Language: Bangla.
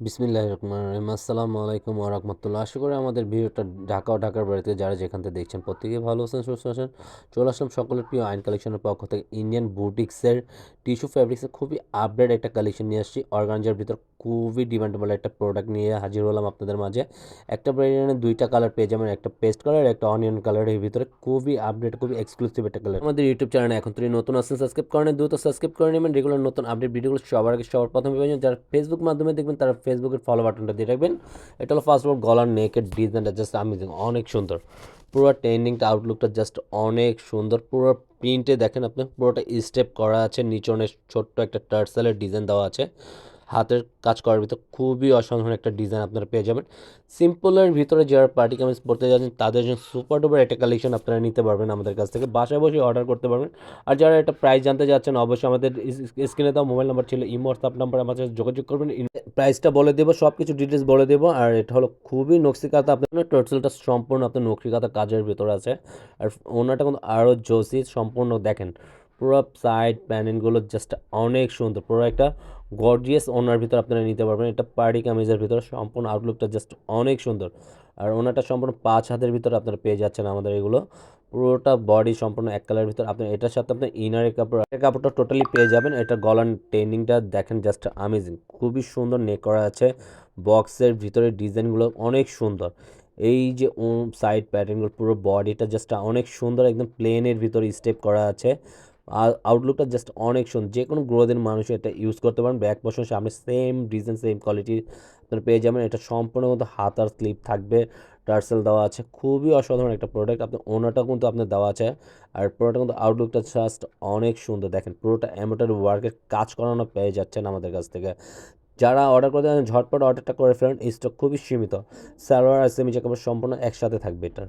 বিসমিল্লাহির রহমানির রহিম। আসসালামু আলাইকুম রাহমাতুল্লাহ। আশা করি আমাদের ভিডিওটা ঢাকা ও ঢাকার বাড়িতে যারা যেখান থেকে দেখছেন প্রত্যেকেই ভালো আছেন, সুস্থ আছেন। চলে আসলাম সকলের প্রিয় আইন কালেকশনের পক্ষ থেকে ইন্ডিয়ান বুটিক্সের টিস্যু ফ্যাব্রিক্সের খুবই আপডেট একটা কালেকশন নিয়ে আসছি। অর্গানজার ভিতর খুবই ডিমান্ডেবল একটা প্রোডাক্ট নিয়ে হাজির হলাম আপনাদের মাঝে। একটা ব্র্যান্ডের দুইটা কালার পেয়ে যাবেন, একটা পেস্ট কালার একটা অনিয়ন কালারের ভিতরে। খুবই আপডেট খুবই এক্সক্লুসিভ একটা কালার আমাদের ইউটিউব চ্যানেলে এখন তুমি নতুন আছেন সাবস্ক্রাইব করেন, দ্রুত সাবস্ক্রাইব করে নেবেন। রেগুলার নতুন আপডেট ভিডিওগুলো সবার আগে সবার প্রথমে পেয়ে যাবেন। যারা ফেসবুক মাধ্যমে দেখবেন তারা ফেসবুকের ফলো বাটনটা দিয়ে রাখবেন। এটা হলো ফার্স্ট অফ গলার নেকের ডিজাইনটা জাস্ট আমেজিং অনেক সুন্দর। পুরো ট্রেন্ডিংটা আউটলুকটা জাস্ট অনেক সুন্দর। পুরো প্রিন্টে দেখেন আপনি, পুরোটা স্টেপ করা আছে, নিচে অনেক ছোট্ট একটা টার্সেলের ডিজাইন দেওয়া আছে। হাতের কাজ করার ভিতর খুবই অসাধারণ একটা ডিজাইন আপনারা পেয়ে যাবেন। সিম্পলের ভিতরে যারা পার্টি কামিজ পড়তে যাচ্ছেন, তাদের জন্য সুপার ডুপার একটা কালেকশন আপনারা নিতে পারবেন আমাদের কাছ থেকে। বাসায় বসে অর্ডার করতে পারবেন। আর যারা এটা প্রাইস জানতে যাচ্ছেন, অবশ্যই আমাদের স্ক্রিনে দেওয়া মোবাইল নাম্বার ছিল, ইমো হোয়াটসঅ্যাপ নাম্বার আমাদের সাথে যোগাযোগ করবেন। প্রাইসটা বলে দেবো সব কিছু ডিটেলস বলে দেবো। আর এটা হলো খুবই নকশিকাতা আপনার টোটালটা সম্পূর্ণ আপনার নকশিকাতা কাজের ভিতরে আছে। আর ওনাটা কিন্তু আরও জোসি, সম্পূর্ণ দেখেন, পুরো সাইড প্যানেলগুলো জাস্ট অনেক সুন্দর, পুরো একটা গর্জিয়াস ওনার ভিতর আপনারা নিতে পারবেন। এটা পার্টি কামিজের ভিতরে, সম্পূর্ণ আউটলুকটা জাস্ট অনেক সুন্দর। আর ওনাটা সম্পূর্ণ পাঁচ হাতের ভিতরে আপনারা পেয়ে যাচ্ছেন আমাদের এগুলো। পুরোটা বডি সম্পূর্ণ এক কালারের ভিতর। আপনি এটার সাথে আপনার ইনারের কাপড় এর কাপড়টা টোটালি পেয়ে যাবেন। এটা গলার টেনিংটা দেখেন জাস্ট আমেজিং খুবই সুন্দর নেক করা আছে। বক্সের ভিতরে ডিজাইনগুলো অনেক সুন্দর। এই যে সাইড প্যাটার্নগুলো পুরো বডিটা জাস্ট অনেক সুন্দর, একদম প্লেনের ভিতরে স্টেপ করা আছে। আউটলুকটা জাস্ট অনেক সুন্দর। যে কোনো গ্রোদের মানুষ এটা ইউজ করতে পারেন। ব্যাক পোর্শন সামনে সেম ডিজাইন সেম কোয়ালিটি আপনারা পেয়ে যাবেন। এটা সম্পূর্ণ মতো হাত আর স্লিপ থাকবে। টার্সেল দেওয়া আছে। খুবই অসাধারণ একটা প্রোডাক্ট আপনার ওনাটা কিন্তু আপনার দেওয়া আছে। আর পুরোটা কিন্তু আউটলুকটা জাস্ট অনেক সুন্দর। দেখেন পুরোটা অ্যামোটার ওয়ার্কের কাজ করানো পেয়ে যাচ্ছেন আমাদের কাছ থেকে। যারা অর্ডার করতে চান ঝটপট অর্ডারটা করে ফেলেন। স্টক খুবই সীমিত। সালোয়ার আর সেমি কাপড় সম্পূর্ণ একসাথে থাকবে এটা